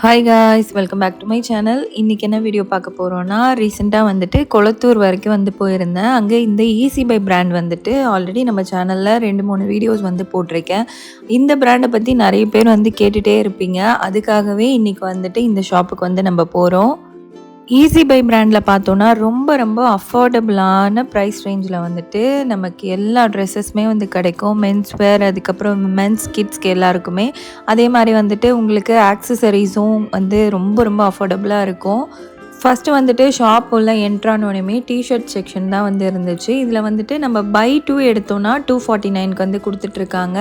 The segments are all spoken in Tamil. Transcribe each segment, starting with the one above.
Hi guys welcome back to my channel இன்றைக்கி என்ன வீடியோ பார்க்க போகிறோன்னா ரீசெண்டாக வந்துட்டு கொளத்தூர் வரைக்கும் வந்து போயிருந்தேன். அங்கே இந்த ஈஸி பை பிராண்ட் வந்துட்டு ஆல்ரெடி நம்ம சேனலில் ரெண்டு மூணு வீடியோஸ் வந்து போட்டிருக்கேன். இந்த பிராண்டை பற்றி நிறைய பேர் வந்து கேட்டுகிட்டே இருப்பீங்க. அதுக்காகவே இன்றைக்கி வந்துட்டு இந்த ஷாப்புக்கு வந்து நம்ம போகிறோம் ஈஸி பை பிராண்டில் பார்த்தோன்னா ரொம்ப ரொம்ப அஃபோர்டபுளான ப்ரைஸ் ரேஞ்சில் வந்துட்டு நமக்கு எல்லா ட்ரெஸ்ஸஸுமே வந்து கிடைக்கும். மென்ஸ் வேர் அதுக்கப்புறம் மென்ஸ் கிட்ஸ்க்கு எல்லாருக்குமே. அதே மாதிரி வந்துட்டு உங்களுக்கு ஆக்சசரிஸும் வந்து ரொம்ப ரொம்ப அஃபோர்டபுளாக இருக்கும். ஃபஸ்ட்டு வந்துட்டு ஷாப் உள்ள என்ட்ரானோனையுமே டிஷர்ட் செக்ஷன் தான் வந்து இருந்துச்சு. இதில் வந்துட்டு நம்ம பை டூ எடுத்தோன்னா டூ ஃபார்ட்டி நைனுக்கு வந்து கொடுத்துட்ருக்காங்க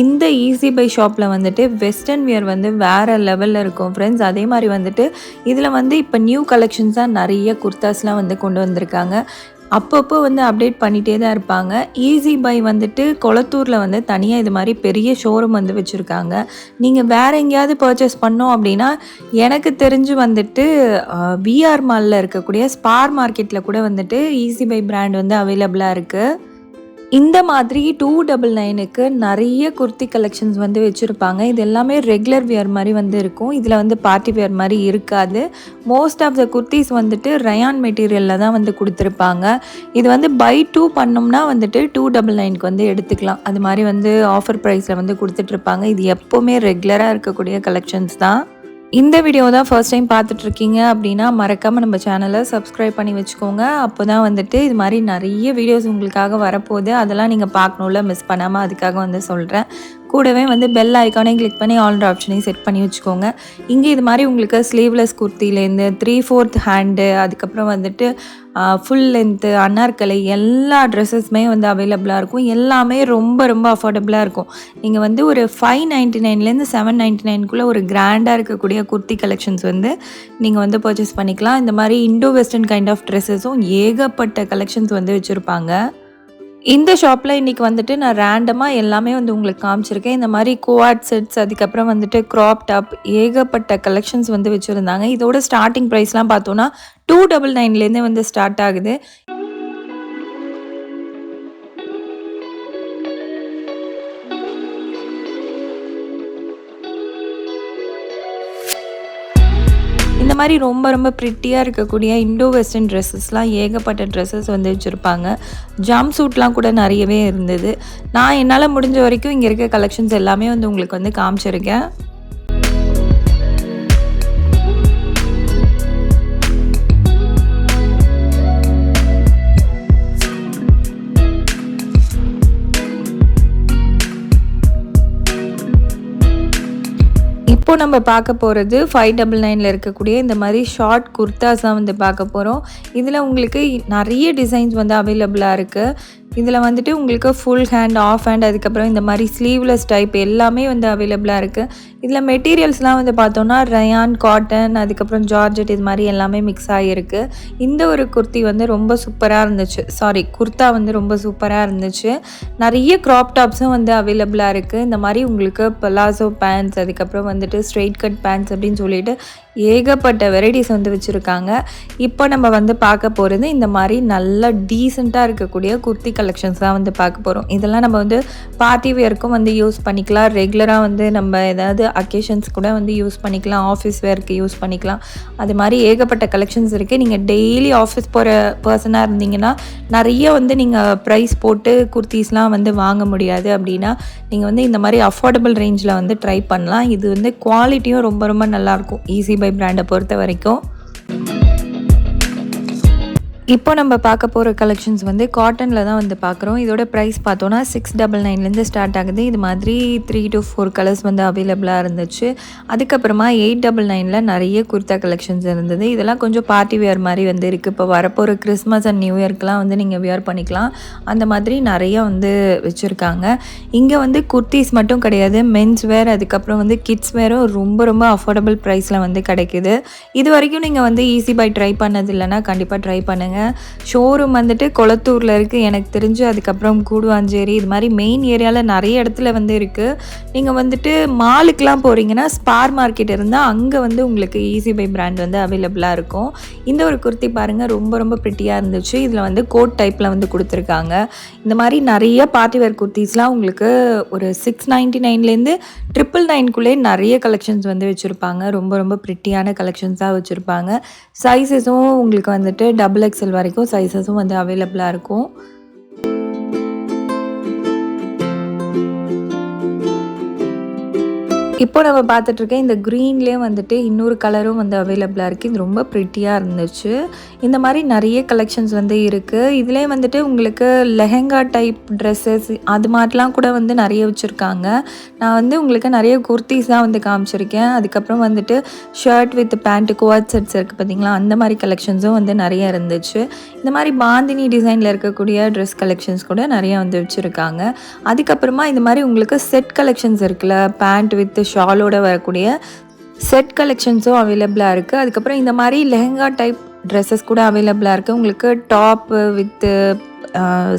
இந்த ஈஸி பை ஷாப்பில் வந்துட்டு வெஸ்டர்ன் வியர் வந்து வேறு லெவலில் இருக்கும் ஃப்ரெண்ட்ஸ் அதே மாதிரி வந்துட்டு இதில் வந்து இப்போ நியூ கலெக்ஷன்ஸாக நிறைய குர்தாஸ்லாம் வந்து கொண்டு வந்திருக்காங்க. அப்பப்போ வந்து அப்டேட் பண்ணிகிட்டே தான் இருப்பாங்க. ஈஸி பை வந்துட்டு கொளத்தூரில் வந்து தனியாக இது மாதிரி பெரிய ஷோரூம் வந்து வச்சுருக்காங்க. நீங்கள் வேறு எங்கேயாவது பர்ச்சேஸ் பண்ணோம் அப்படின்னா எனக்கு தெரிஞ்சு வந்துட்டு விஆர் மாலில் இருக்கக்கூடிய ஸ்பார் மார்க்கெட்டில் கூட வந்துட்டு ஈஸி பை பிராண்ட் வந்து அவைலபிளாக இருக்குது இந்த மாதிரி டூ டபுள் நைனுக்கு நிறைய குர்த்தி கலெக்ஷன்ஸ் வந்து வச்சுருப்பாங்க. இது எல்லாமே ரெகுலர் வியர் மாதிரி வந்து இருக்கும். இதில் வந்து பார்ட்டி வியர் மாதிரி இருக்காது. மோஸ்ட் ஆஃப் த குர்த்திஸ் வந்துட்டு ரயான் மெட்டீரியலில் தான் வந்து கொடுத்துருப்பாங்க. இது வந்து பை டூ பண்ணோம்னா வந்துட்டு டூ டபுள் நைனுக்கு வந்து எடுத்துக்கலாம். அது மாதிரி வந்து ஆஃபர் ப்ரைஸில் வந்து கொடுத்துட்ருப்பாங்க இது எப்போவுமே ரெகுலராக இருக்கக்கூடிய கலெக்ஷன்ஸ் தான். இந்த வீடியோ தான் ஃபர்ஸ்ட் டைம் பார்த்துட்ருக்கீங்க அப்படின்னா மறக்காமல் நம்ம சேனலை சப்ஸ்கிரைப் பண்ணி வச்சுக்கோங்க. அப்போ தான் வந்துட்டு இது மாதிரி நிறைய வீடியோஸ் உங்களுக்காக வரப்போகுது. அதெல்லாம் நீங்கள் பார்க்கணும்ல மிஸ் பண்ணாமல் அதுக்காக வந்து சொல்கிறேன் கூடவே வந்து பெல் ஐக்கானே கிளிக் பண்ணி ஆல்ரெடி ஆப்ஷனையும் செட் பண்ணி வச்சுக்கோங்க. இங்கே இது மாதிரி உங்களுக்கு ஸ்லீவ்லெஸ் குர்த்திலேருந்து த்ரீ ஃபோர்த் ஹேண்டு அதுக்கப்புறம் வந்துட்டு ஃபுல் லென்த்து அன்னார்கலை எல்லா ட்ரெஸ்ஸஸுமே வந்து அவைலபிளாக இருக்கும். எல்லாமே ரொம்ப ரொம்ப அஃபோர்டபுளாக இருக்கும். நீங்கள் வந்து ஒரு ஃபைவ் நைன்ட்டி நைன்லேருந்து செவன் நைன்ட்டி நைனுக்குள்ளே ஒரு கிராண்டாக இருக்கக்கூடிய குர்த்தி கலெக்ஷன்ஸ் வந்து நீங்கள் வந்து பர்ச்சேஸ் பண்ணிக்கலாம். இந்த மாதிரி இண்டோ வெஸ்டர்ன் கைண்ட் ஆஃப் ட்ரெஸ்ஸஸும் ஏகப்பட்ட கலெக்ஷன்ஸ் வந்து வச்சுருப்பாங்க. இந்த ஷாப்பில் இன்றைக்கி வந்துட்டு நான் ரேண்டமாக எல்லாமே வந்து உங்களுக்கு காமிச்சிருக்கேன். இந்த மாதிரி கோஆட் செட்ஸ் அதுக்கப்புறம் வந்துட்டு க்ராப் டாப் ஏகப்பட்ட கலெக்ஷன்ஸ் வந்து வச்சுருந்தாங்க. இதோட ஸ்டார்டிங் ப்ரைஸ்லாம் பார்த்தோன்னா டூ டபுள் நைன்லேருந்தே வந்து ஸ்டார்ட் ஆகுது. மாதிரி ரொம்ப ரொம்ப ப்ரிட்டியாக இருக்கக்கூடிய இண்டோ வெஸ்டர்ன் ட்ரெஸ்ஸஸ்லாம் ஏகப்பட்ட ட்ரெஸ்ஸஸ் வந்து வச்சுருப்பாங்க. ஜாம் சூட்லாம் கூட நிறையவே இருந்தது. நான் என்னால் முடிஞ்ச வரைக்கும் இங்கே இருக்க கலெக்ஷன்ஸ் எல்லாமே வந்து உங்களுக்கு வந்து காமிச்சிருக்கேன். இப்போ நம்ம பார்க்க போகிறது ஃபைவ் டபுள் நைனில் இருக்கக்கூடிய இந்த மாதிரி ஷார்ட் குர்தாஸ் தான் வந்து பார்க்க போகிறோம் இதில் உங்களுக்கு நிறைய டிசைன்ஸ் வந்து அவைலபிளாக இருக்குது இதில் வந்துட்டு உங்களுக்கு ஃபுல் ஹேண்ட் ஆஃப் ஹேண்ட் அதுக்கப்புறம் இந்த மாதிரி ஸ்லீவ்லெஸ் டைப் எல்லாமே வந்து அவைலபிளாக இருக்குது இதில் மெட்டீரியல்ஸ்லாம் வந்து பார்த்தோன்னா ரயான் காட்டன் அதுக்கப்புறம் ஜார்ஜெட் இது மாதிரி எல்லாமே மிக்ஸ் ஆகிருக்கு இந்த ஒரு குர்த்தி வந்து ரொம்ப சூப்பராக இருந்துச்சு. சாரி குர்த்தா வந்து ரொம்ப சூப்பராக இருந்துச்சு. நிறைய க்ராப் டாப்ஸும் வந்து அவைலபிளாக இருக்குது இந்த மாதிரி உங்களுக்கு பலாசோ பேண்ட்ஸ் அதுக்கப்புறம் வந்துட்டு ஸ்ட்ரெயிட் கட் பேண்ட்ஸ் அப்படின்னு சொல்லிட்டு ஏகப்பட்ட வெரைட்டிஸ் வந்து வச்சுருக்காங்க. இப்போ நம்ம வந்து பார்க்க போகிறது இந்த மாதிரி நல்லா டீசெண்டாக இருக்கக்கூடிய குர்த்தி கலெக்ஷன்ஸ் தான் வந்து பார்க்க போகிறோம் இதெல்லாம் நம்ம வந்து பார்ட்டி வேர்க்கும் வந்து யூஸ் பண்ணிக்கலாம். ரெகுலராக வந்து நம்ம ஏதாவது அக்கேஷன்ஸ் கூட வந்து யூஸ் பண்ணிக்கலாம். ஆஃபீஸ் வேர்க்கு யூஸ் பண்ணிக்கலாம். அது மாதிரி ஏகப்பட்ட கலெக்ஷன்ஸ் இருக்குது நீங்கள் டெய்லி ஆஃபீஸ் போகிற பர்சனாக இருந்தீங்கன்னா நிறைய வந்து நீங்கள் ப்ரைஸ் போட்டு குர்த்திஸ்லாம் வந்து வாங்க முடியாது அப்படின்னா நீங்கள் வந்து இந்த மாதிரி அஃபோர்டபுள் ரேஞ்சில் வந்து ட்ரை பண்ணலாம். இது வந்து குவாலிட்டியும் ரொம்ப ரொம்ப நல்லாயிருக்கும் ஈஸி பை பிராண்டை பொறுத்த வரைக்கும் இப்போ நம்ம பார்க்க போகிற கலெக்ஷன்ஸ் வந்து காட்டனில் தான் வந்து பார்க்குறோம். இதோட ப்ரைஸ் பார்த்தோன்னா சிக்ஸ் டபுள் நைன்லேருந்து ஸ்டார்ட் ஆகுது. இது மாதிரி த்ரீ டு ஃபோர் கலர்ஸ் வந்து அவைலபிளாக இருந்துச்சு. அதுக்கப்புறமா எயிட் டபுள் நைனில் நிறைய குர்த்தா கலெக்ஷன்ஸ் இருந்தது. இதெல்லாம் கொஞ்சம் பார்ட்டி வேர் மாதிரி வந்து இருக்குது இப்போ வரப்போகிற கிறிஸ்மஸ் அண்ட் நியூ இயர்க்கெலாம் வந்து நீங்கள் வியர் பண்ணிக்கலாம். அந்த மாதிரி நிறைய வந்து வச்சுருக்காங்க. இங்கே வந்து குர்த்திஸ் மட்டும் கிடையாது. மென்ஸ் வேர் அதுக்கப்புறம் வந்து கிட்ஸ் வேரும் ரொம்ப ரொம்ப அஃபோர்டபுள் ப்ரைஸில் வந்து கிடைக்குது. இது வரைக்கும் நீங்கள் வந்து ஈஸி பை ட்ரை பண்ணது இல்லைன்னா கண்டிப்பாக ட்ரை பண்ணுங்கள் ஷோரூம் வந்துட்டு கொளத்தூரில் இருக்குது எனக்கு தெரிஞ்சு அதுக்கப்புறம் கூடுவாஞ்சேரி. இது மாதிரி மெயின் ஏரியாவில் நிறைய இடத்துல வந்து இருக்குது நீங்கள் வந்துட்டு மாலுக்கெலாம் போகிறீங்கன்னா ஸ்பார் மார்க்கெட் இருந்தால் அங்கே வந்து உங்களுக்கு ஈஸி பை பிராண்ட் வந்து அவைலபிளாக இருக்கும். இந்த ஒரு குர்த்தி பாருங்கள் ரொம்ப ரொம்ப ப்ரிட்டியாக இருந்துச்சு. இதில் வந்து கோட் டைப்பில் வந்து கொடுத்துருக்காங்க. இந்த மாதிரி நிறைய பார்ட்டி வேர் குர்த்திஸ்லாம் உங்களுக்கு ஒரு சிக்ஸ் நைன்ட்டி நைன்லேருந்து ட்ரிபிள் நைன்குள்ளே நிறைய கலெக்ஷன்ஸ் வந்து வச்சுருப்பாங்க. ரொம்ப ரொம்ப ப்ரிட்டியான கலெக்ஷன்ஸாக வச்சுருப்பாங்க. சைஸஸும் உங்களுக்கு வந்துட்டு டபுள் எக்ஸல் வரைக்கும் சைஸஸும் வந்து அவைலபிளாக இருக்கும். இப்போ நம்ம பார்த்துட்ருக்கேன் இந்த க்ரீன்லேயே வந்துட்டு இன்னொரு கலரும் வந்து அவைலபிளாக இருக்குது இது ரொம்ப ப்ரிட்டியாக இருந்துச்சு. இந்த மாதிரி நிறைய கலெக்ஷன்ஸ் வந்து இருக்குது இதுலேயே வந்துட்டு உங்களுக்கு லெஹெங்கா டைப் ட்ரெஸ்ஸஸ் அது மாதிரிலாம் கூட வந்து நிறைய வச்சுருக்காங்க. நான் வந்து உங்களுக்கு நிறைய குர்த்திஸ் தான் வந்து காமிச்சிருக்கேன். அதுக்கப்புறம் வந்துட்டு shirt with pant coat sets இருக்குது பார்த்தீங்களா அந்த மாதிரி கலெக்ஷன்ஸும் வந்து நிறைய இருந்துச்சு. இந்த மாதிரி பாந்தினி டிசைனில் இருக்கக்கூடிய ட்ரெஸ் கலெக்ஷன்ஸ் கூட நிறைய வந்து வச்சுருக்காங்க. அதுக்கப்புறமா இந்த மாதிரி உங்களுக்கு செட் கலெக்ஷன்ஸ் இருக்குல்ல பேண்ட் வித் ஷாலோட வரக்கூடிய செட் கலெக்ஷன்ஸும் அவைலபிளாக இருக்குது அதுக்கப்புறம் இந்த மாதிரி லெஹங்கா டைப் ட்ரெஸ்ஸஸ் கூட அவைலபிளாக இருக்குது உங்களுக்கு டாப்பு வித்து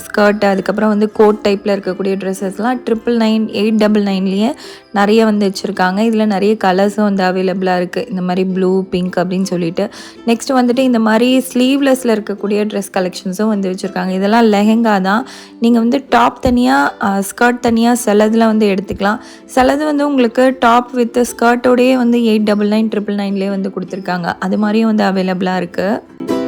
ஸ்கர்ட் அதுக்கப்புறம் வந்து கோட் டைப்பில் இருக்கக்கூடிய ட்ரெஸ்ஸஸ்லாம் ட்ரிபிள் நைன் எயிட் டபுள் நைன்லேயே நிறைய வந்து வச்சுருக்காங்க. இதில் நிறைய கலர்ஸும் வந்து அவைலபிளாக இருக்குது இந்த மாதிரி ப்ளூ பிங்க் அப்படின்னு சொல்லிட்டு. நெக்ஸ்ட் வந்துட்டு இந்த மாதிரி ஸ்லீவ்லெஸில் இருக்கக்கூடிய ட்ரெஸ் கலெக்ஷன்ஸும் வந்து வச்சுருக்காங்க. இதெல்லாம் லெஹெங்கா தான். நீங்கள் வந்து டாப் தனியாக ஸ்கர்ட் தனியாக சிலதில் வந்து எடுத்துக்கலாம். சிலது வந்து உங்களுக்கு டாப் வித் ஸ்கர்ட்டோடையே வந்து எயிட் டபுள் நைன் ட்ரிபிள் நைன்லேயே வந்து கொடுத்துருக்காங்க. அது மாதிரியும் வந்து அவைலபிளாக இருக்குது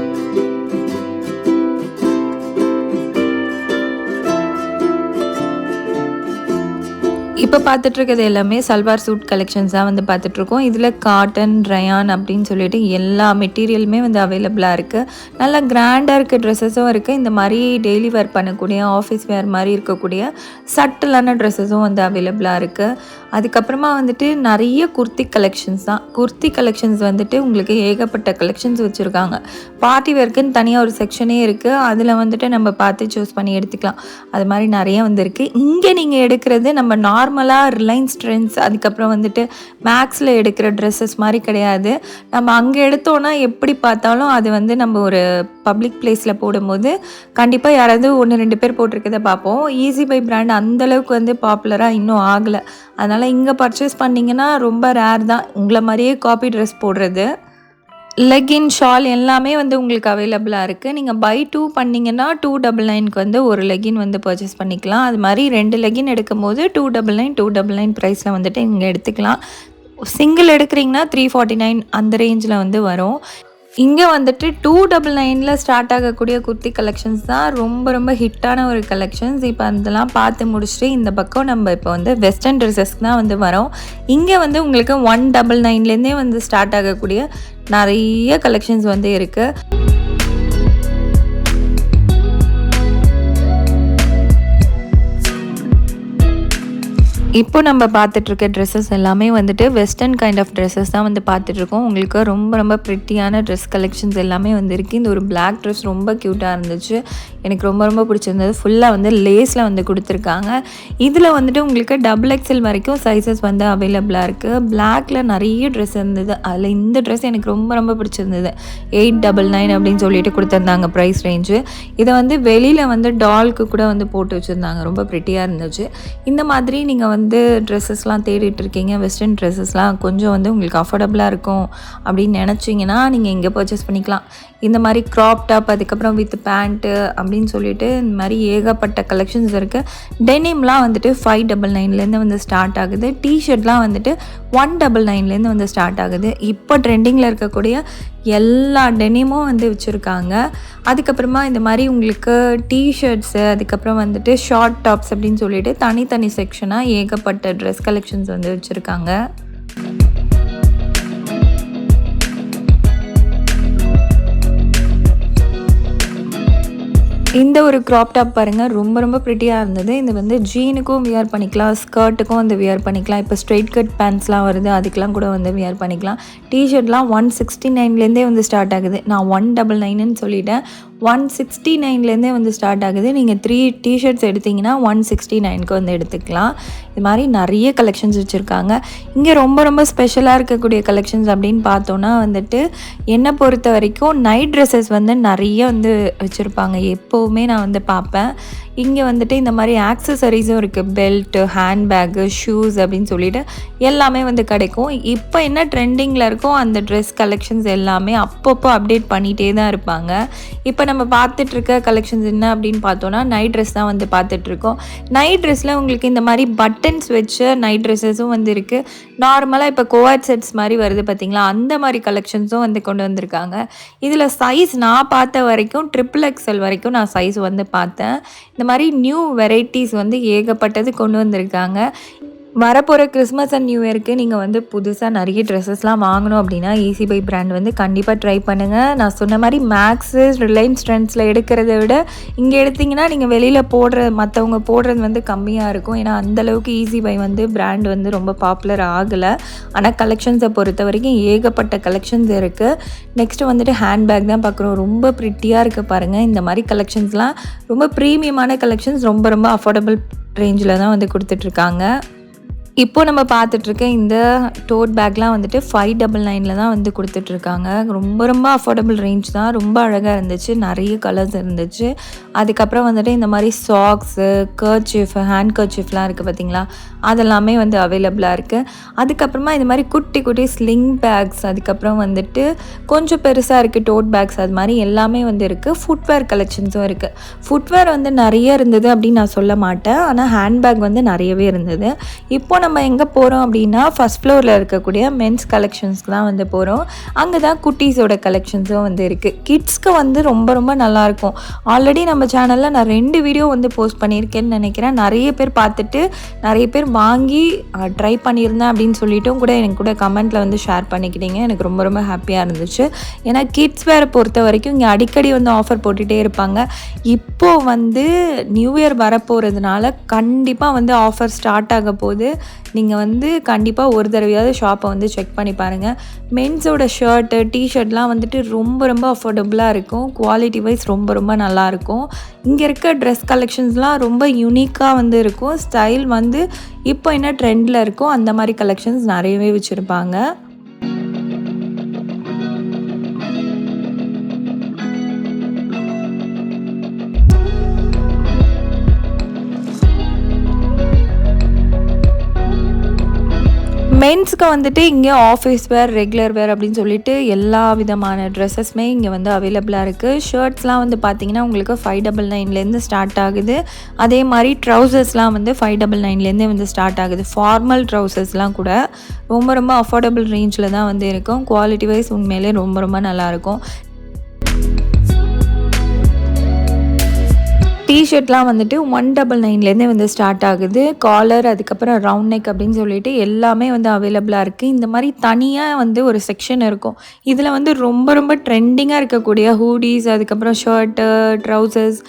இப்போ பார்த்துட்ருக்கிறது எல்லாமே சல்வார் சூட் கலெக்ஷன்ஸ் தான் வந்து பார்த்துட்ருக்கோம் இதில் காட்டன் ரயான் அப்படின்னு சொல்லிட்டு எல்லா மெட்டீரியலுமே வந்து அவைலபிளாக இருக்குது நல்லா கிராண்டாக இருக்க ட்ரெஸ்ஸஸும் இருக்குது இந்த மாதிரி டெய்லி வேர் பண்ணக்கூடிய ஆஃபீஸ் வேர் மாதிரி இருக்கக்கூடிய சட்டிலான ட்ரெஸ்ஸஸும் வந்து அவைலபிளாக இருக்குது அதுக்கப்புறமா வந்துட்டு நிறைய குர்த்தி கலெக்ஷன்ஸ் தான். குர்த்தி கலெக்ஷன்ஸ் வந்துட்டு உங்களுக்கு ஏகப்பட்ட கலெக்ஷன்ஸ் வச்சுருக்காங்க. பார்ட்டி வேர்க்குன்னு தனியாக ஒரு செக்ஷனே இருக்குது அதில் வந்துட்டு நம்ம பார்த்து சூஸ் பண்ணி எடுத்துக்கலாம். அது மாதிரி நிறைய வந்துருக்கு. இங்கே நீங்கள் எடுக்கிறது நம்ம நார்மல் நார்மலாக ரிலையன்ஸ் ட்ரெண்ட்ஸ் அதுக்கப்புறம் வந்துட்டு மேக்ஸில் எடுக்கிற ட்ரெஸ்ஸஸ் மாதிரி கிடையாது. நம்ம அங்கே எடுத்தோன்னா எப்படி பார்த்தாலும் அது வந்து நம்ம ஒரு பப்ளிக் பிளேஸில் போடும்போது கண்டிப்பாக யாராவது ஒன்று ரெண்டு பேர் போட்டிருக்கதை பார்ப்போம். ஈஸி பை பிராண்ட் அந்தளவுக்கு வந்து பாப்புலராக இன்னும் ஆகலை. அதனால் இங்கே பர்ச்சேஸ் பண்ணிங்கன்னா ரொம்ப ரேர் தான். உங்களை மாதிரியே காப்பி ட்ரெஸ் போடுறது. லெகின் ஷால் எல்லாமே வந்து உங்களுக்கு அவைலபிளாக இருக்குது நீங்கள் பை டூ பண்ணிங்கன்னா டூ டபுள் நைனுக்கு வந்து ஒரு லெகின் வந்து பர்ச்சேஸ் பண்ணிக்கலாம். அது மாதிரி ரெண்டு லெகின் எடுக்கும்போது two double nine two double nine ப்ரைஸில் வந்துட்டு நீங்கள் எடுத்துக்கலாம். சிங்கிள் எடுக்கிறீங்கன்னா த்ரீ ஃபார்ட்டி நைன் அந்த ரேஞ்சில் வந்து வரும். இங்கே வந்துட்டு டூ டபுள் நைனில் ஸ்டார்ட் ஆகக்கூடிய குர்த்தி கலெக்ஷன்ஸ் தான் ரொம்ப ரொம்ப ஹிட்டான ஒரு கலெக்ஷன்ஸ் இப்போ அதெல்லாம் பார்த்து முடிச்சுட்டு இந்த பக்கம் நம்ம இப்போ வந்து வெஸ்டர்ன் ட்ரெஸ்ஸஸ்க்கு தான் வந்து வரோம். இங்கே வந்து உங்களுக்கு ஒன் டபுள் நைன்லேருந்தே வந்து ஸ்டார்ட் ஆகக்கூடிய நிறைய கலெக்ஷன்ஸ் வந்து இருக்குது இப்போ நம்ம பார்த்துட்ருக்க ட்ரெஸ்ஸஸ் எல்லாமே வந்துட்டு வெஸ்டர்ன் கைண்ட் ஆஃப் ட்ரெஸ்ஸஸ் தான் வந்து பார்த்துட்ருக்கோம். உங்களுக்கு ரொம்ப ரொம்ப ப்ரிட்டியான ட்ரெஸ் கலெக்ஷன்ஸ் எல்லாமே வந்துருக்கு. இந்த ஒரு பிளாக் ட்ரெஸ் ரொம்ப க்யூட்டாக இருந்துச்சு. எனக்கு ரொம்ப ரொம்ப பிடிச்சிருந்தது. ஃபுல்லாக வந்து லேஸில் வந்து கொடுத்துருக்காங்க. இதில் வந்துட்டு உங்களுக்கு டபுள் எக்ஸல் வரைக்கும் சைஸஸ் வந்து அவைலபிளாக இருக்குது பிளாக்ல நிறைய ட்ரெஸ் இருந்தது. அதில் இந்த ட்ரெஸ் எனக்கு ரொம்ப ரொம்ப பிடிச்சிருந்தது. எயிட் டபுள் நைன் அப்படின்னு சொல்லிட்டு கொடுத்துருந்தாங்க ப்ரைஸ் ரேஞ்சு இதை வந்து வெளியில் வந்து டால்க்கு கூட வந்து போட்டு வச்சுருந்தாங்க. ரொம்ப ப்ரிட்டியாக இருந்துச்சு. இந்த மாதிரி நீங்கள் வந்து வந்து ட்ரெஸ்ஸஸ்லாம் தேடிட்டு இருக்கீங்க வெஸ்டர்ன் ட்ரெஸ்ஸஸ்லாம் கொஞ்சம் வந்து உங்களுக்கு அஃபோர்டபுளாக இருக்கும் அப்படின்னு நினச்சிங்கன்னா நீங்கள் இங்கே பர்ச்சேஸ் பண்ணிக்கலாம். இந்த மாதிரி க்ராப் டாப் அதுக்கப்புறம் வித் பேண்ட்டு அப்படின்னு சொல்லிட்டு இந்த மாதிரி ஏகப்பட்ட கலெக்ஷன்ஸ் இருக்குது டெனிம்லாம் வந்துட்டு ஃபைவ் டபுள் நைன்லேருந்து வந்து ஸ்டார்ட் ஆகுது. டிஷர்ட்லாம் வந்துட்டு ஒன் டபுள் நைன்லேருந்து வந்து ஸ்டார்ட் ஆகுது. இப்போ ட்ரெண்டிங்கில் இருக்கக்கூடிய எல்லா டெனிமும் வந்து வச்சுருக்காங்க. அதுக்கப்புறமா இந்த மாதிரி உங்களுக்கு டிஷர்ட்ஸு அதுக்கப்புறம் வந்துட்டு ஷார்ட் டாப்ஸ் அப்படின்னு சொல்லிட்டு தனித்தனி செக்ஷனாக ஏகப்பட்ட ட்ரெஸ் கலெக்ஷன்ஸ் வந்து வச்சுருக்காங்க. இந்த ஒரு க்ராப் டாப் பாருங்கள் ரொம்ப ரொம்ப ப்ரிட்டியாக இருந்தது. இது வந்து ஜீனுக்கும் வியர் பண்ணிக்கலாம் ஸ்கர்ட்டுக்கும் வந்து வியர் பண்ணிக்கலாம். இப்போ ஸ்ட்ரெயிட் கட் பேண்ட்ஸ்லாம் வருது அதுக்கெலாம் கூட வந்து வியர் பண்ணிக்கலாம். டிஷர்ட்லாம் ஒன் சிக்ஸ்டி நைன்லேருந்தே வந்து ஸ்டார்ட் ஆகுது. நான் ஒன் டபுள் நைனுன்னு சொல்லிட்டேன். ஒன் சிக்ஸ்டி நைன்லேருந்தே வந்து ஸ்டார்ட் ஆகுது. நீங்கள் த்ரீ டிஷர்ட்ஸ் எடுத்தீங்கன்னா ஒன் சிக்ஸ்டி நைனுக்கு வந்து எடுத்துக்கலாம். இது மாதிரி நிறைய கலெக்ஷன்ஸ் வச்சுருக்காங்க. இங்கே ரொம்ப ரொம்ப ஸ்பெஷலாக இருக்கக்கூடிய கலெக்ஷன்ஸ் அப்படின்னு பார்த்தோன்னா வந்துட்டு என்னை பொறுத்த வரைக்கும் நைட் ட்ரெஸ்ஸஸ் வந்து நிறைய வந்து வச்சுருப்பாங்க. எப்போவுமே நான் வந்து பார்ப்பேன். இங்கே வந்துட்டு இந்த மாதிரி ஆக்சசரிஸும் இருக்குது பெல்ட்டு ஹேண்ட்பேக்கு ஷூஸ் அப்படின்னு சொல்லிட்டு எல்லாமே வந்து கிடைக்கும். இப்போ என்ன ட்ரெண்டிங்கில் இருக்கோ அந்த ட்ரெஸ் கலெக்ஷன்ஸ் எல்லாமே அப்பப்போ அப்டேட் பண்ணிகிட்டே தான் இருப்பாங்க. இப்போ நம்ம பார்த்துட்ருக்க கலெக்ஷன்ஸ் என்ன அப்படின்னு பார்த்தோன்னா நைட் ட்ரெஸ் தான் வந்து பார்த்துட்ருக்கோம் நைட் ட்ரெஸ்ஸில் உங்களுக்கு இந்த மாதிரி பட்டன்ஸ் வச்ச நைட் ட்ரெஸ்ஸஸும் வந்து இருக்குது நார்மலாக இப்போ கோவாட் செட்ஸ் மாதிரி வருது பார்த்தீங்களா? அந்த மாதிரி கலெக்ஷன்ஸும் வந்து கொண்டு வந்திருக்காங்க. இதில் சைஸ் நான் பார்த்த வரைக்கும் ட்ரிபிள் எக்ஸல் வரைக்கும் நான் சைஸ் வந்து பார்த்தேன். இந்த மாதிரி நியூ வெரைட்டிஸ் வந்து ஏகப்பட்டது கொண்டு வந்திருக்காங்க. வரப்போகிற கிறிஸ்மஸ் அண்ட் நியூ இயருக்கு நீங்கள் வந்து புதுசாக நிறைய ட்ரெஸ்ஸஸ்லாம் வாங்கணும் அப்படின்னா ஈஸி பை பிராண்ட் வந்து கண்டிப்பாக ட்ரை பண்ணுங்கள் நான் சொன்ன மாதிரி மேக்ஸு ரிலையன்ஸ் ட்ரெண்ட்ஸில் எடுக்கிறத விட இங்கே எடுத்திங்கன்னா நீங்கள் வெளியில் போடுற மற்றவங்க போடுறது வந்து கம்மியாக இருக்கும். ஏன்னா அந்தளவுக்கு ஈஸி பை வந்து பிராண்ட் வந்து ரொம்ப பாப்புலர் ஆகலை. ஆனால் கலெக்ஷன்ஸை பொறுத்த வரைக்கும் ஏகப்பட்ட கலெக்ஷன்ஸ் இருக்குது நெக்ஸ்ட்டு வந்துட்டு ஹேண்ட்பேக் தான் பார்க்குறோம். ரொம்ப ப்ரிட்டியாக இருக்குது பாருங்கள் இந்த மாதிரி கலெக்ஷன்ஸ்லாம் ரொம்ப ப்ரீமியமான கலெக்ஷன்ஸ் ரொம்ப ரொம்ப அஃபோர்டபுள் ரேஞ்சில் தான் வந்து கொடுத்துட்ருக்காங்க இப்போ நம்ம பார்த்துட்ருக்க இந்த டோட் பேக்லாம் வந்துட்டு ஃபைவ் டபுள் நைனில் தான் வந்து கொடுத்துட்ருக்காங்க. ரொம்ப ரொம்ப அஃபோர்டபுள் ரேஞ்ச் தான். ரொம்ப அழகாக இருந்துச்சு. நிறைய கலர்ஸ் இருந்துச்சு. அதுக்கப்புறம் வந்துட்டு இந்த மாதிரி சாக்ஸு கர்ச்சிஃப் ஹேண்ட் கர்ச்சிஃப்லாம் இருக்குது பார்த்தீங்களா? அதெல்லாமே வந்து அவைலபிளாக இருக்குது அதுக்கப்புறமா இந்த மாதிரி குட்டி குட்டி ஸ்லிங் பேக்ஸ் அதுக்கப்புறம் வந்துட்டு கொஞ்சம் பெருசாக இருக்குது டோட் பேக்ஸ் அது மாதிரி எல்லாமே வந்து இருக்குது ஃபுட்வேர் கலெக்ஷன்ஸும் இருக்குது ஃபுட்வேர் வந்து நிறைய இருந்தது அப்படின்னு நான் சொல்ல மாட்டேன். ஆனால் ஹேண்ட்பேக் வந்து நிறையவே இருந்தது. இப்போ நம்ம எங்கே போகிறோம் அப்படின்னா ஃபஸ்ட் ஃப்ளோரில் இருக்கக்கூடிய மென்ஸ் கலெக்ஷன்ஸ்க்கு தான் வந்து போகிறோம் அங்கே தான் குட்டீஸோட கலெக்ஷன்ஸும் வந்து இருக்குது கிட்ஸ்க்கு வந்து ரொம்ப ரொம்ப நல்லாயிருக்கும் ஆல்ரெடி நம்ம சேனலில் நான் ரெண்டு வீடியோ வந்து போஸ்ட் பண்ணியிருக்கேன்னு நினைக்கிறேன். நிறைய பேர் பார்த்துட்டு நிறைய பேர் வாங்கி ட்ரை பண்ணியிருந்தேன் அப்படின்னு சொல்லிட்டும் கூட எனக்கு கூட கமெண்ட்டில் வந்து ஷேர் பண்ணிக்கிட்டீங்க. எனக்கு ரொம்ப ரொம்ப ஹாப்பியாக இருந்துச்சு. ஏன்னா கிட்ஸ் வேறு பொறுத்த வரைக்கும் இங்கே அடிக்கடி வந்து ஆஃபர் போட்டுகிட்டே இருப்பாங்க. இப்போது வந்து நியூ இயர் வரப்போகிறதுனால கண்டிப்பாக வந்து ஆஃபர் ஸ்டார்ட் ஆக போகுது. நீங்கள் வந்து கண்டிப்பாக ஒரு தடவையாவது ஷாப்பை வந்து செக் பண்ணி பாருங்கள் மென்ஸோட ஷர்ட்டு டிஷர்ட்லாம் வந்துட்டு ரொம்ப ரொம்ப அஃபோர்டபுளாக இருக்கும். குவாலிட்டி வைஸ் ரொம்ப ரொம்ப நல்லாயிருக்கும் இங்கே இருக்க ட்ரெஸ் கலெக்ஷன்ஸ்லாம் ரொம்ப யூனிக்காக வந்து இருக்கும். ஸ்டைல் வந்து இப்போ என்ன ட்ரெண்டில் இருக்கோ அந்த மாதிரி கலெக்ஷன்ஸ் நிறையவே வச்சுருப்பாங்க. மென்ஸ்க்கு வந்துட்டு இங்கே ஆஃபீஸ் வேர் ரெகுலர் வேர் அப்படின்னு சொல்லிட்டு எல்லா விதமான ட்ரெஸ்ஸஸ்மே இங்கே வந்து அவைலபிளாக இருக்குது ஷர்ட்ஸ்லாம் வந்து பார்த்தீங்கன்னா உங்களுக்கு ஃபைவ் டபுள் நைன்லேருந்து ஸ்டார்ட் ஆகுது. அதே மாதிரி ட்ரௌசர்ஸ்லாம் வந்து ஃபைவ் டபுள் நைன்லேருந்தே வந்து ஸ்டார்ட் ஆகுது. ஃபார்மல் ட்ரௌசர்ஸ்லாம் கூட ரொம்ப ரொம்ப அஃபோர்டபுள் ரேஞ்சில் தான் வந்து இருக்கும். குவாலிட்டி வைஸ் உண்மையிலே ரொம்ப ரொம்ப நல்லாயிருக்கும் டிஷர்ட்லாம் வந்துட்டு ஒன் டபுள் நைன்லேருந்தே வந்து ஸ்டார்ட் ஆகுது. காலர் அதுக்கப்புறம் ரவுண்ட் நெக் அப்படின்னு சொல்லிட்டு எல்லாமே வந்து அவைலபிளாக இருக்குது இந்த மாதிரி தனியாக வந்து ஒரு செக்ஷன் இருக்கும். இதில் வந்து ரொம்ப ரொம்ப ட்ரெண்டிங்காக இருக்கக்கூடிய ஹூடிஸ் அதுக்கப்புறம் ஷர்ட்டு ட்ரௌசர்ஸ்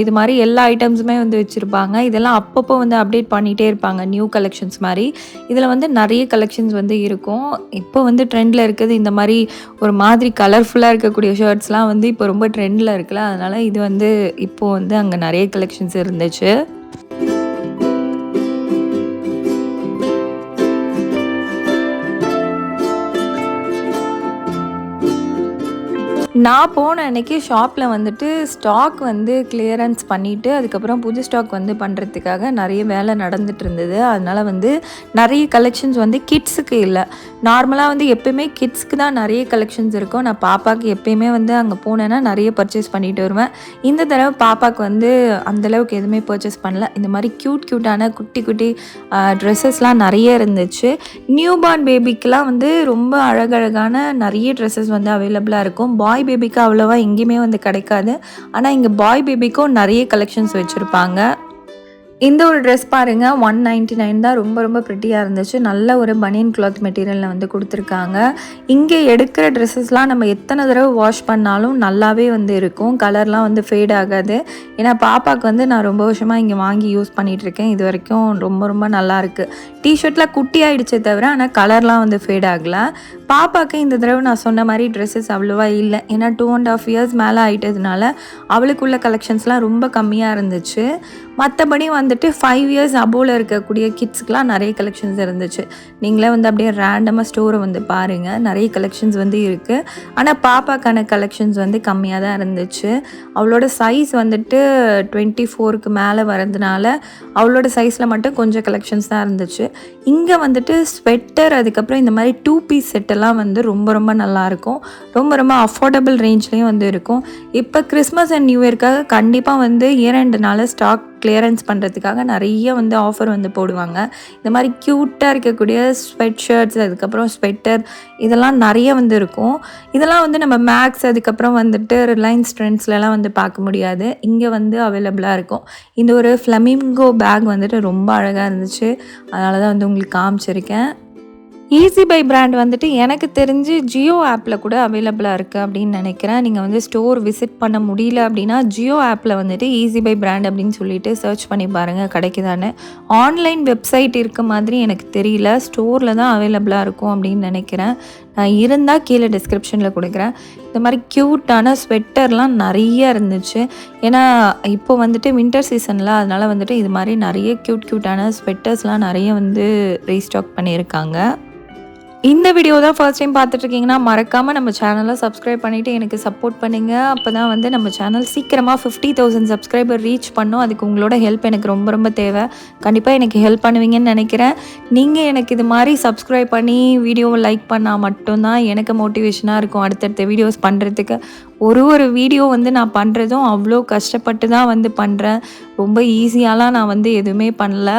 இது மாதிரி எல்லா ஐட்டம்ஸுமே வந்து வச்சுருப்பாங்க. இதெல்லாம் அப்பப்போ வந்து அப்டேட் பண்ணிகிட்டே இருப்பாங்க நியூ கலெக்ஷன்ஸ் மாதிரி. இதில் வந்து நிறைய கலெக்ஷன்ஸ் வந்து இருக்கும். இப்போ வந்து ட்ரெண்டில் இருக்குது. இந்த மாதிரி ஒரு மாதிரி கலர்ஃபுல்லாக இருக்கக்கூடிய ஷர்ட்ஸ்லாம் வந்து இப்போ ரொம்ப ட்ரெண்டில் இருக்குல்ல. அதனால் இது வந்து இப்போது வந்து அங்கே நிறைய கலெக்ஷன்ஸ் இருந்துச்சு. நான் போன அன்னைக்கு ஷாப்பில் வந்துட்டு ஸ்டாக் வந்து கிளியரன்ஸ் பண்ணிவிட்டு அதுக்கப்புறம் புது ஸ்டாக் வந்து பண்ணுறதுக்காக நிறைய வேலை நடந்துட்டு இருந்தது. அதனால் வந்து நிறைய கலெக்ஷன்ஸ் வந்து கிட்ஸுக்கு இல்லை. நார்மலாக வந்து எப்பயுமே கிட்ஸ்க்கு தான் நிறைய கலெக்ஷன்ஸ் இருக்கும். நான் பாப்பாவுக்கு எப்பயுமே வந்து அங்கே போனேன்னா நிறைய பர்ச்சேஸ் பண்ணிட்டு வருவேன். இந்த தடவை பாப்பாவுக்கு வந்து அந்தளவுக்கு எதுவுமே பர்ச்சேஸ் பண்ணல. இந்த மாதிரி க்யூட் க்யூட்டான குட்டி குட்டி ட்ரெஸ்ஸஸ்லாம் நிறைய இருந்துச்சு. நியூ பார்ன் பேபிக்கெலாம் வந்து ரொம்ப அழகழகான நிறைய ட்ரெஸ்ஸஸ் வந்து அவைலபிளாக இருக்கும். பாய் பேபிக்கு அவ்வளோவா எங்கேயுமே வந்து கிடைக்காது. ஆனால் இங்கே பாய் பேபிக்கும் நிறைய கலெக்ஷன்ஸ் வச்சுருப்பாங்க. இந்த ஒரு ட்ரெஸ் பாருங்கள் ஒன் நைன்ட்டி நைன் தான் ரொம்ப ரொம்ப ப்ரிட்டியாக இருந்துச்சு. நல்ல ஒரு பனியன் கிளாத் மெட்டீரியலில் வந்து கொடுத்துருக்காங்க. இங்கே எடுக்கிற ட்ரெஸ்ஸஸ்லாம் நம்ம எத்தனை தடவை வாஷ் பண்ணாலும் நல்லாவே வந்து இருக்கும். கலர்லாம் வந்து ஃபேட் ஆகாது. ஏன்னா பாப்பாவுக்கு வந்து நான் ரொம்ப வருஷமாக இங்கே வாங்கி யூஸ் பண்ணிகிட்டு இருக்கேன். இது வரைக்கும் ரொம்ப ரொம்ப நல்லாயிருக்கு டிஷர்ட்லாம் குட்டி ஆகிடுச்சே தவிர ஆனால் கலர்லாம் வந்து ஃபேட் ஆகலை. பாப்பாவுக்கு இந்த தடவை நான் சொன்ன மாதிரி ட்ரெஸ்ஸஸ் அவ்வளோவா இல்லை. ஏன்னா டூ அண்ட் ஆஃப் இயர்ஸ் மேலே ஆகிட்டதுனால அவளுக்குள்ள கலெக்ஷன்ஸ்லாம் ரொம்ப கம்மியாக இருந்துச்சு. மற்றபடி வந்து வந்துட்டு ஃபைவ் இயர்ஸ் அபோவில் இருக்கக்கூடிய கிட்ஸ்க்குலாம் நிறைய கலெக்ஷன்ஸ் இருந்துச்சு. நீங்களே வந்து அப்படியே ரேண்டமாக ஸ்டோரை வந்து பாருங்கள் நிறைய கலெக்ஷன்ஸ் வந்து இருக்குது ஆனால் பாப்பாக்கான கலெக்ஷன்ஸ் வந்து கம்மியாக தான் இருந்துச்சு. அவளோட சைஸ் வந்துட்டு டுவெண்ட்டி ஃபோருக்கு மேலே வரதுனால அவளோட சைஸில் மட்டும் கொஞ்சம் கலெக்ஷன்ஸ் தான் இருந்துச்சு. இங்கே வந்துட்டு ஸ்வெட்டர் அதுக்கப்புறம் இந்த மாதிரி டூ பீஸ் செட்டெல்லாம் வந்து ரொம்ப ரொம்ப நல்லாயிருக்கும் ரொம்ப ரொம்ப அஃபோர்டபுள் ரேஞ்ச்லேயும் வந்து இருக்கும். இப்போ கிறிஸ்மஸ் அண்ட் நியூ இயர்க்காக கண்டிப்பாக வந்து இயர் நாளில் ஸ்டாக் கிளியரன்ஸ் பண்ணுறதுக்காக நிறைய வந்து ஆஃபர் வந்து போடுவாங்க. இந்த மாதிரி க்யூட்டாக இருக்கக்கூடிய ஸ்வெட் ஷர்ட்ஸ் அதுக்கப்புறம் ஸ்வெட்டர் இதெல்லாம் நிறைய வந்து இருக்கும். இதெல்லாம் வந்து நம்ம மேக்ஸ் அதுக்கப்புறம் வந்துட்டு ரிலையன்ஸ் ட்ரெண்ட்ஸ்லலாம் வந்து பார்க்க முடியாது. இங்கே வந்து அவைலபிளாக இருக்கும். இந்த ஒரு ஃப்ளமிங்கோ பேக் வந்துட்டு ரொம்ப அழகாக இருந்துச்சு. அதனால தான் வந்து உங்களுக்கு காமிச்சிருக்கேன். ஈஸி பை பிராண்ட் வந்துட்டு எனக்கு தெரிஞ்சு ஜியோ ஆப்பில் கூட அவைலபிளாக இருக்குது அப்படின்னு நினைக்கிறேன். நீங்கள் வந்து ஸ்டோர் விசிட் பண்ண முடியல அப்படின்னா ஜியோ ஆப்பில் வந்துட்டு ஈஸி பை பிராண்ட் அப்படின்னு சொல்லிட்டு சர்ச் பண்ணி பாருங்கள் கிடைக்குதான்னு. ஆன்லைன் வெப்சைட் இருக்க மாதிரி எனக்கு தெரியல. ஸ்டோரில் தான் அவைலபிளாக இருக்கும் அப்படின்னு நினைக்கிறேன். நான் இருந்தால் கீழே டிஸ்கிரிப்ஷனில் கொடுக்குறேன். இந்த மாதிரி க்யூட்டான ஸ்வெட்டர்லாம் நிறைய இருந்துச்சு. ஏன்னா இப்போ வந்துட்டு வின்டர் சீசனில் அதனால் வந்துட்டு இது மாதிரி நிறைய க்யூட் க்யூட்டான ஸ்வெட்டர்ஸ்லாம் நிறைய வந்து ரீஸ்டாக் பண்ணியிருக்காங்க. இந்த வீடியோ தான் ஃபர்ஸ்ட் டைம் பார்த்துட்ருக்கீங்கன்னா மறக்காமல் நம்ம சேனலை சப்ஸ்கிரைப் பண்ணிவிட்டு எனக்கு சப்போர்ட் பண்ணுங்கள் அப்போ தான் வந்து நம்ம சேனல் சீக்கிரமாக ஃபிஃப்டி தௌசண்ட் சப்ஸ்கிரைபர் ரீச் பண்ணும். அதுக்கு உங்களோட ஹெல்ப் எனக்கு ரொம்ப ரொம்ப தேவை. கண்டிப்பாக எனக்கு ஹெல்ப் பண்ணுவீங்கன்னு நினைக்கிறேன். நீங்கள் எனக்கு இது மாதிரி சப்ஸ்கிரைப் பண்ணி வீடியோவை லைக் பண்ணால் மட்டும்தான் எனக்கு மோட்டிவேஷனாக இருக்கும் அடுத்தடுத்த வீடியோஸ் பண்ணுறதுக்கு ஒரு ஒரு வீடியோ வந்து நான் பண்ணுறதும் அவ்வளோ கஷ்டப்பட்டு தான் வந்து பண்ணுறேன் ரொம்ப ஈஸியாலாம் நான் வந்து எதுவுமே பண்ணல.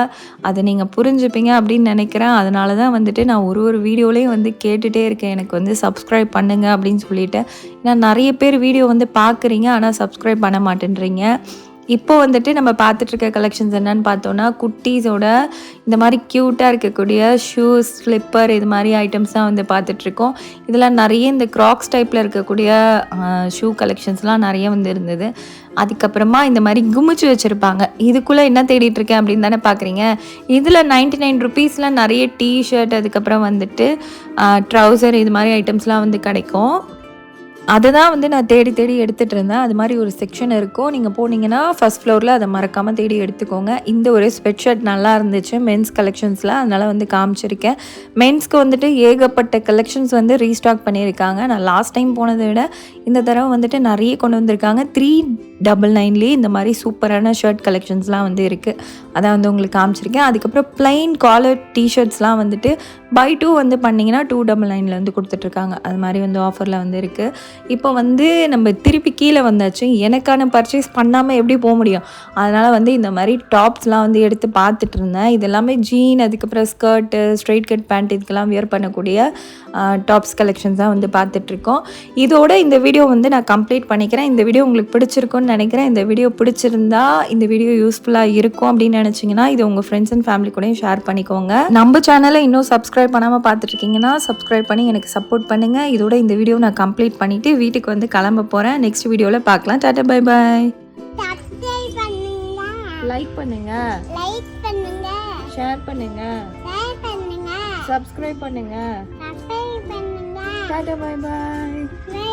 அதை நீங்கள் புரிஞ்சுப்பீங்க அப்படின்னு நினைக்கிறேன். அதனால தான் வந்துட்டு நான் ஒரு ஒரு வீடியோலையும் வந்து கேட்டுகிட்டே இருக்கேன். எனக்கு வந்து சப்ஸ்கிரைப் பண்ணுங்கள் அப்படின்னு சொல்லிட்டு. ஏன்னா நிறைய பேர் வீடியோ வந்து பார்க்குறீங்க. ஆனால் சப்ஸ்கிரைப் பண்ண மாட்டேன்றீங்க. இப்போ வந்துட்டு நம்ம பார்த்துட்டு இருக்க கலெக்ஷன்ஸ் என்னன்னு பார்த்தோன்னா குட்டீஸோட இந்த மாதிரி க்யூட்டாக இருக்கக்கூடிய ஷூஸ் ஸ்லிப்பர் இது மாதிரி ஐட்டம்ஸ் தான் வந்து பார்த்துட்ருக்கோம். இதில் நிறைய இந்த க்ராக்ஸ் டைப்பில் இருக்கக்கூடிய ஷூ கலெக்ஷன்ஸ்லாம் நிறைய வந்து இருந்தது. அதுக்கப்புறமா இந்த மாதிரி குமிச்சு வச்சுருப்பாங்க. இதுக்குள்ளே என்ன தேடிட்டு இருக்கேன் அப்படின்னு தானே பார்க்குறீங்க. இதில் நைன்டி நைன் ருபீஸில் நிறைய டீ ஷர்ட் அதுக்கப்புறம் வந்துட்டு ட்ரௌசர் இது மாதிரி ஐட்டம்ஸ்லாம் வந்து கிடைக்கும். அதை தான் வந்து நான் தேடி தேடி எடுத்துகிட்டு இருந்தேன். அது மாதிரி ஒரு செக்ஷன் இருக்கும். நீங்கள் போனீங்கன்னா ஃபஸ்ட் ஃப்ளோரில் அதை மறக்காமல் தேடி எடுத்துக்கோங்க. இந்த ஒரு ஸ்பெட் ஷர்ட் நல்லா இருந்துச்சு. மென்ஸ் கலெக்ஷன்ஸில் அதனால் வந்து காமிச்சிருக்கேன். மென்ஸ்க்கு வந்துட்டு ஏகப்பட்ட கலெக்ஷன்ஸ் வந்து ரீஸ்டாக் பண்ணியிருக்காங்க. நான் லாஸ்ட் டைம் போனதை விட இந்த தடவை வந்துட்டு நிறைய கொண்டு வந்திருக்காங்க. த்ரீ டபுள் நைன்லேயே இந்த மாதிரி சூப்பரான ஷர்ட் கலெக்ஷன்ஸ்லாம் வந்து இருக்குது அதான் வந்து உங்களுக்கு காமிச்சிருக்கேன். அதுக்கப்புறம் பிளைன் காலர் டிஷர்ட்ஸ்லாம் வந்துட்டு பை டூ வந்து பண்ணிங்கன்னா டூ டபுள் நைனில் வந்து கொடுத்துட்ருக்காங்க. அது மாதிரி வந்து ஆஃபரில் வந்து இருக்குது இப்போ வந்து நம்ம திருப்பி கீழே வந்தாச்சு. எனக்கான பர்ச்சேஸ் பண்ணாமல் எப்படி போக முடியும்? அதனால் வந்து இந்த மாதிரி டாப்ஸ்லாம் வந்து எடுத்து பார்த்துட்டு இருந்தேன். இது எல்லாமே ஜீன் அதுக்கப்புறம் ஸ்கர்ட்டு ஸ்ட்ரெயிட் கட் பேண்ட் இதுக்கெல்லாம் வியர் பண்ணக்கூடிய டாப்ஸ் கலெக்ஷன்ஸ் தான் வந்து பார்த்துட்ருக்கோம். இதோட இந்த வீடியோ வந்து நான் கம்ப்ளீட் பண்ணிக்கிறேன். இந்த வீடியோ உங்களுக்கு பிடிச்சிருக்கும்னு நினைக்கிறேன். இந்த வீடியோ பிடிச்சிருந்தா இந்த வீடியோ யூஸ்ஃபுல்லாக இருக்கும் அப்படின்னு நினச்சிங்கன்னா இது உங்கள் ஃப்ரெண்ட்ஸ் அண்ட் ஃபேமிலி கூடயும் ஷேர் பண்ணிக்கோங்க. நம்ம சேனலை இன்னும் சப்ஸ்கிரைப் பண்ணாமல் பார்த்துட்ருக்கீங்கன்னா சப்ஸ்கிரைப் பண்ணி எனக்கு சப்போர்ட் பண்ணுங்கள் இதோட இந்த வீடியோ நான் கம்ப்ளீட் பண்ணிவிட்டு வீட்டுக்கு வந்து கிளம்ப போகிறேன் நெக்ஸ்ட் வீடியோவில் பார்க்கலாம். டாட்டா பை பாய் லைக் பண்ணுங்க. லைக் பண்ணுங்க. ஷேர் பண்ணுங்க. ஷேர் பண்ணுங்க. சப்ஸ்கிரைப் பண்ணுங்க. சப்ஸ்கிரைப் பண்ணுங்க டாட்டா பை பாய் பை